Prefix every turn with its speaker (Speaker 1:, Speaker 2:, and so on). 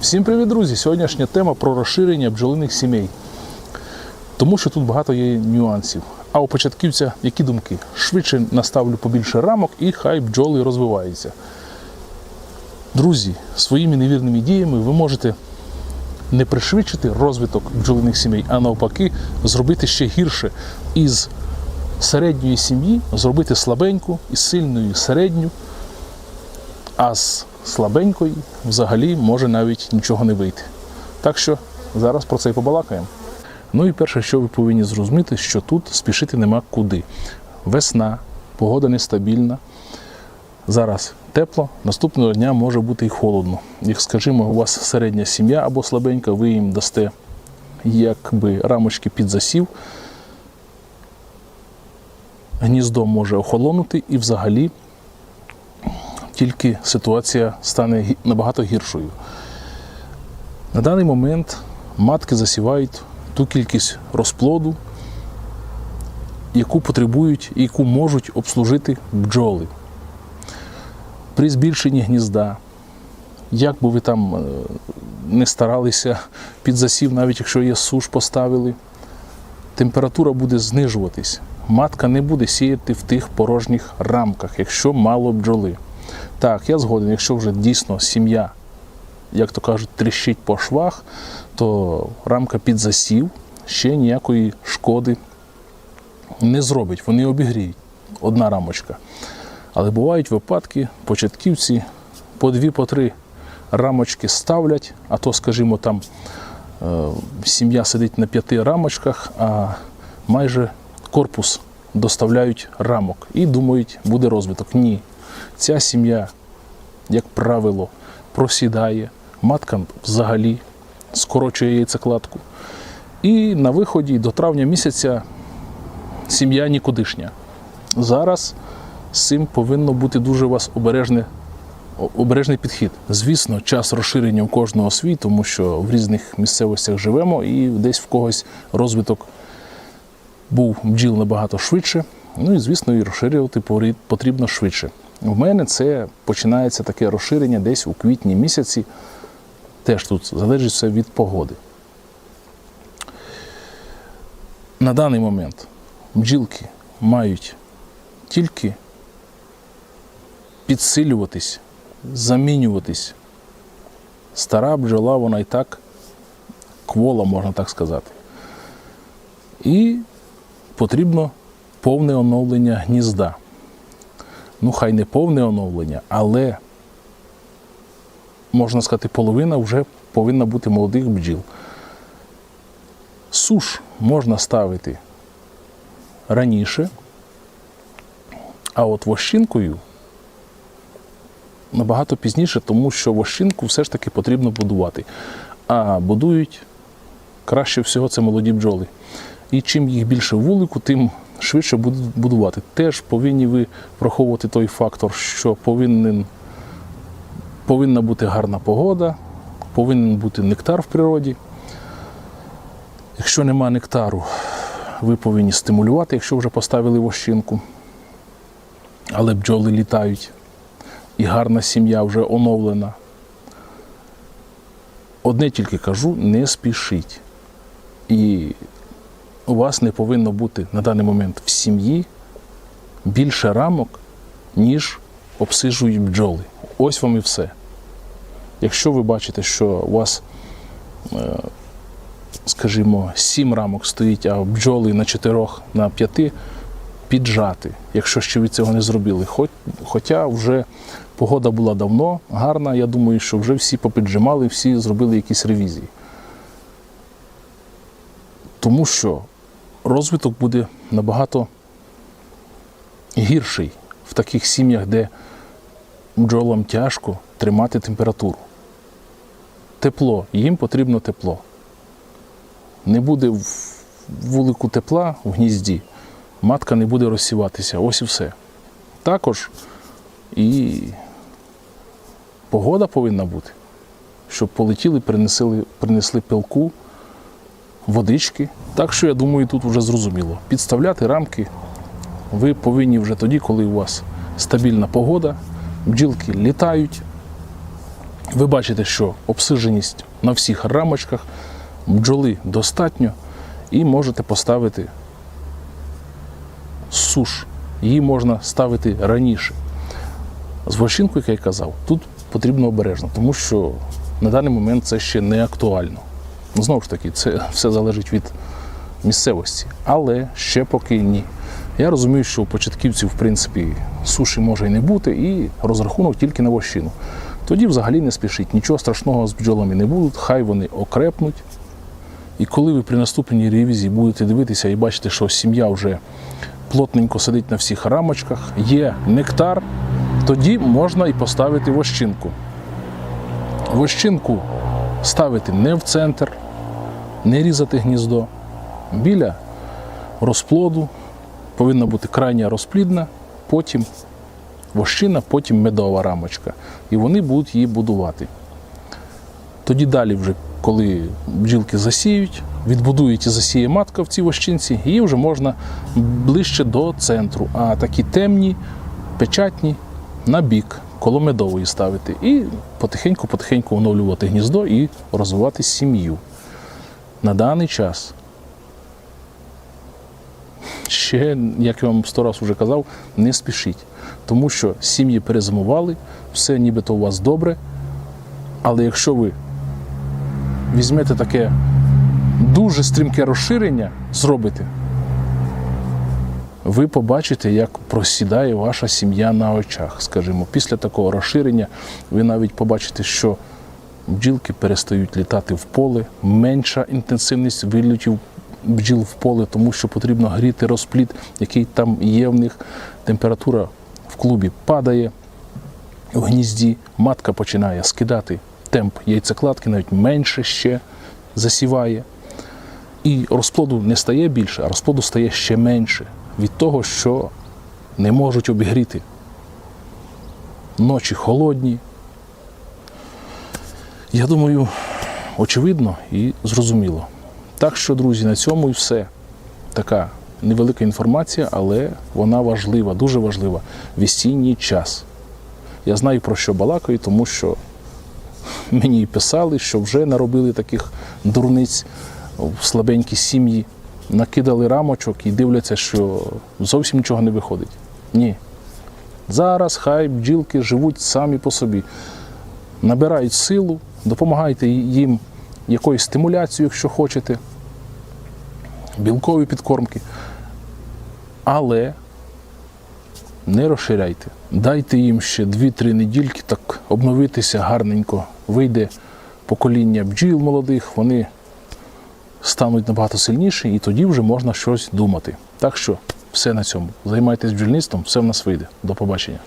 Speaker 1: Всім привіт, друзі! Сьогоднішня тема про розширення бджолиних сімей. Тому що тут багато є нюансів. А у початківця які думки? Швидше наставлю побільше рамок і хай бджоли розвиваються. Друзі, своїми невірними діями ви можете не пришвидшити розвиток бджолиних сімей, а навпаки, зробити ще гірше із середньої сім'ї, зробити слабеньку, із сильної середню, а з слабенької взагалі може навіть нічого не вийти. Так що зараз про це і побалакаємо. Ну і перше, що ви повинні зрозуміти, що тут спішити нема куди. Весна, погода нестабільна. Зараз тепло, наступного дня може бути і холодно. Як скажімо, у вас середня сім'я або слабенька, ви їм дасте якби рамочки під засів. Гніздо може охолонути і взагалі тільки ситуація стане набагато гіршою. На даний момент матки засівають ту кількість розплоду, яку потребують і яку можуть обслужити бджоли. При збільшенні гнізда, як би ви там е, не старалися під засів, навіть якщо є суш поставили, температура буде знижуватись. Матка не буде сіяти в тих порожніх рамках, якщо мало бджоли. Так, я згоден, якщо вже дійсно сім'я, як то кажуть, тріщить по швах, то рамка під засів ще ніякої шкоди не зробить. Вони обігріють. Одна рамочка. Але бувають випадки, початківці по дві, по три рамочки ставлять, а то, скажімо, там е, сім'я сидить на п'яти рамочках, а майже корпус доставляють рамок і думають, буде розвиток. Ні. Ця сім'я, як правило, просідає, матка взагалі скорочує яйцекладку. І на виході до травня місяця сім'я нікудишня. Зараз цим повинно бути дуже у вас обережне, обережний підхід. Звісно, час розширення у кожного свій, тому що в різних місцевостях живемо і десь в когось розвиток був бджіл набагато швидше. Ну і звісно, і розширювати потрібно швидше. В мене це починається таке розширення десь у квітні місяці. Теж тут залежить все від погоди. На даний момент бджілки мають тільки підсилюватись, замінюватись. Стара бджола, вона і так квола, можна так сказати. І потрібно повне оновлення гнізда. Ну, хай не повне оновлення, але можна сказати, половина вже повинна бути молодих бджіл. Суш можна ставити раніше, а от вощинкою набагато пізніше, тому що вощинку все ж таки потрібно будувати. А будують краще всього це молоді бджоли. І чим їх більше вулику, тим швидше будувати. Теж повинні ви враховувати той фактор, що повинен, повинна бути гарна погода, повинен бути нектар в природі. Якщо нема нектару, ви повинні стимулювати, якщо вже поставили вощинку. Але бджоли літають, і гарна сім'я вже оновлена. Одне тільки кажу, не спішіть. І у вас не повинно бути на даний момент в сім'ї більше рамок, ніж обсижують бджоли. Ось вам і все. Якщо ви бачите, що у вас, е, скажімо, сім рамок стоїть, а бджоли на чотирьох, на п'яти, піджати, якщо ще ви цього не зробили. Хоча вже погода була давно гарна, я думаю, що вже всі попіджимали, всі зробили якісь ревізії. Тому що розвиток буде набагато гірший в таких сім'ях, де бджолам тяжко тримати температуру. Тепло, їм потрібно тепло. Не буде в вулику тепла в гнізді, матка не буде розсіватися. Ось і все. Також і погода повинна бути, щоб полетіли, принесли, принесли пилку, водички. Так що я думаю, тут вже зрозуміло. Підставляти рамки ви повинні вже тоді, коли у вас стабільна погода, бджілки літають, Ви бачите, що обсиженість на всіх рамочках, бджоли достатньо, і можете поставити суш. Її можна ставити раніше. З вощинкою, як я казав, тут потрібно обережно, тому що на даний момент це ще не актуально. Ну, Знову ж таки, це все залежить від місцевості, але ще поки ні. Я розумію, що у початківців, в принципі, суші може і не бути, і розрахунок тільки на вощину. Тоді взагалі не спішіть, нічого страшного з бджолами не будуть, хай вони окрепнуть. І коли ви при наступній ревізії будете дивитися і бачите, що сім'я вже плотненько сидить на всіх рамочках, є нектар, тоді можна і поставити вощинку. Вощинку ставити не в центр, не різати гніздо. Біля розплоду повинна бути крайня розплідна, потім вощина, потім медова рамочка. І вони будуть її будувати. Тоді далі, вже, коли бджілки засіють, відбудують і засіє матка в цій вощинці, її вже можна ближче до центру. А такі темні, печатні на бік, коло медової ставити. І потихеньку-потихеньку оновлювати гніздо і розвивати сім'ю. На даний час ще, як я вам сто раз вже казав, не спішіть. Тому що сім'ї перезимували, все нібито у вас добре. Але якщо ви візьмете таке дуже стрімке розширення, зробите, ви побачите, як просідає ваша сім'я на очах. Скажімо, після такого розширення ви навіть побачите, що бджілки перестають літати в поле, менша інтенсивність вильотів бджіл в поле, тому що потрібно гріти розплід, який там є в них. Температура в клубі падає в гнізді, матка починає скидати темп яйцекладки, навіть менше ще засіває. І розплоду не стає більше, а розплоду стає ще менше від того, що не можуть обігріти. Ночі холодні. Я думаю, очевидно і зрозуміло. Так що, друзі, на цьому і все. Така невелика інформація, але вона важлива, дуже важлива. В осінній час. Я знаю про що балакаю, тому що мені писали, що вже наробили таких дурниць в слабенькі сім'ї, накидали рамочок і дивляться, що зовсім нічого не виходить. Ні. Зараз хай бджілки живуть самі по собі, набирають силу, допомагайте їм якоюсь стимуляцією, якщо хочете, білкові підкормки. Але не розширяйте. Дайте їм ще 2-3 недільки, так обновитися гарненько. Вийде покоління бджіл молодих, вони стануть набагато сильніші, і тоді вже можна щось думати. Так що все на цьому. Займайтесь бджільництвом, все в нас вийде. До побачення.